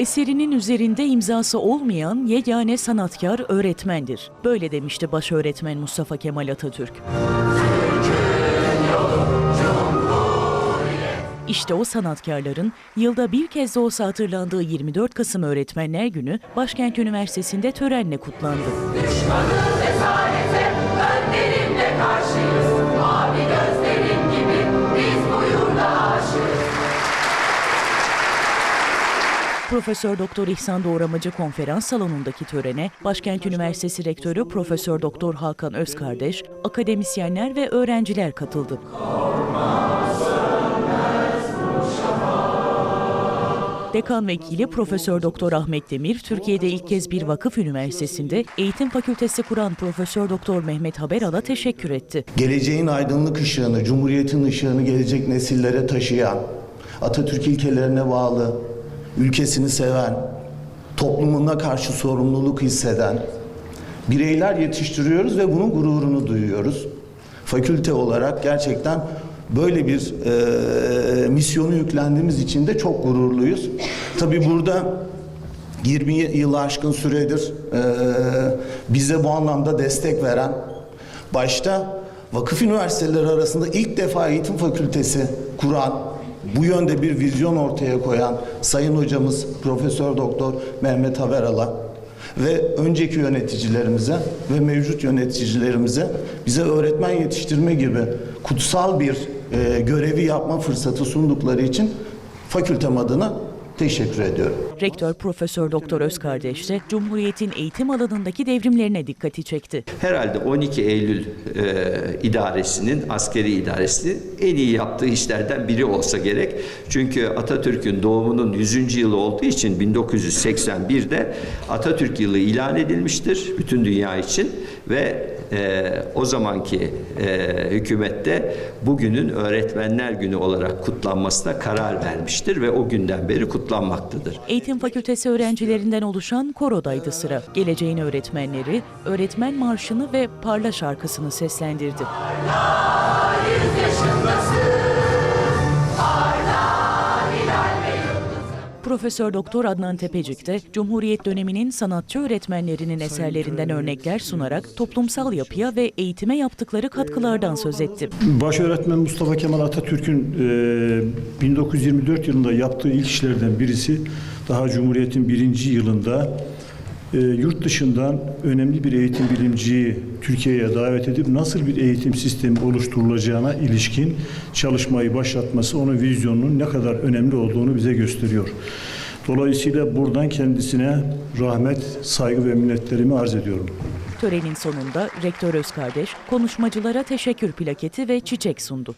Eserinin üzerinde imzası olmayan yegane sanatkar öğretmendir. Böyle demişti baş öğretmen Mustafa Kemal Atatürk. İşte o sanatkarların yılda bir kez de olsa hatırlandığı 24 Kasım Öğretmenler Günü Başkent Üniversitesi'nde törenle kutlandı. Önlerimle karşıyız Profesör Doktor İhsan Doğramacı konferans salonundaki törene Başkent Üniversitesi Rektörü Profesör Doktor Hakan Özkardeş, akademisyenler ve öğrenciler katıldı. Dekan Vekili Profesör Doktor Ahmet Demir, Türkiye'de ilk kez bir vakıf üniversitesinde eğitim fakültesi kuran Profesör Doktor Mehmet Haberal'a teşekkür etti. geleceğin aydınlık ışığını, cumhuriyetin ışığını gelecek nesillere taşıyan, Atatürk ilkelerine bağlı, ülkesini seven, toplumuna karşı sorumluluk hisseden bireyler yetiştiriyoruz ve bunun gururunu duyuyoruz. Fakülte olarak gerçekten böyle bir e, misyonu yüklendiğimiz için de çok gururluyuz. Tabii burada 20 yılı aşkın süredir e, bize bu anlamda destek veren başta vakıf üniversiteleri arasında ilk defa eğitim fakültesi kuran bu yönde bir vizyon ortaya koyan sayın hocamız Profesör Doktor Mehmet Haberal'a ve önceki yöneticilerimize ve mevcut yöneticilerimize bize öğretmen yetiştirme gibi kutsal bir e, görevi yapma fırsatı sundukları için fakültem adına teşekkür ediyorum. Rektör Profesör Doktor Özkardeş de Cumhuriyet'in eğitim alanındaki devrimlerine dikkati çekti. Herhalde 12 Eylül e, idaresinin, askeri idaresinin en iyi yaptığı işlerden biri olsa gerek. Çünkü Atatürk'ün doğumunun 100. yılı olduğu için 1981'de Atatürk yılı ilan edilmiştir bütün dünya için ve e, o zamanki e, hükümette bugünün Öğretmenler Günü olarak kutlanmasına karar vermiştir ve o günden beri kutlanmaktadır. Eğitim Fakültesi öğrencilerinden oluşan korodaydı sıra. Geleceğin öğretmenleri, öğretmen marşını ve parla şarkısını seslendirdi. Profesör Doktor Adnan Tepecik de Cumhuriyet döneminin sanatçı öğretmenlerinin eserlerinden örnekler sunarak toplumsal yapıya ve eğitime yaptıkları katkılardan söz etti. Başöğretmen Mustafa Kemal Atatürk'ün e, 1924 yılında yaptığı ilk işlerden birisi daha Cumhuriyet'in birinci yılında e, yurt dışından önemli bir eğitim bilimciyi Türkiye'ye davet edip nasıl bir eğitim sistemi oluşturulacağına ilişkin çalışmayı başlatması onun vizyonunun ne kadar önemli olduğunu bize gösteriyor. Dolayısıyla buradan kendisine rahmet, saygı ve minnetlerimi arz ediyorum. Törenin sonunda Rektör Özkardeş konuşmacılara teşekkür plaketi ve çiçek sundu.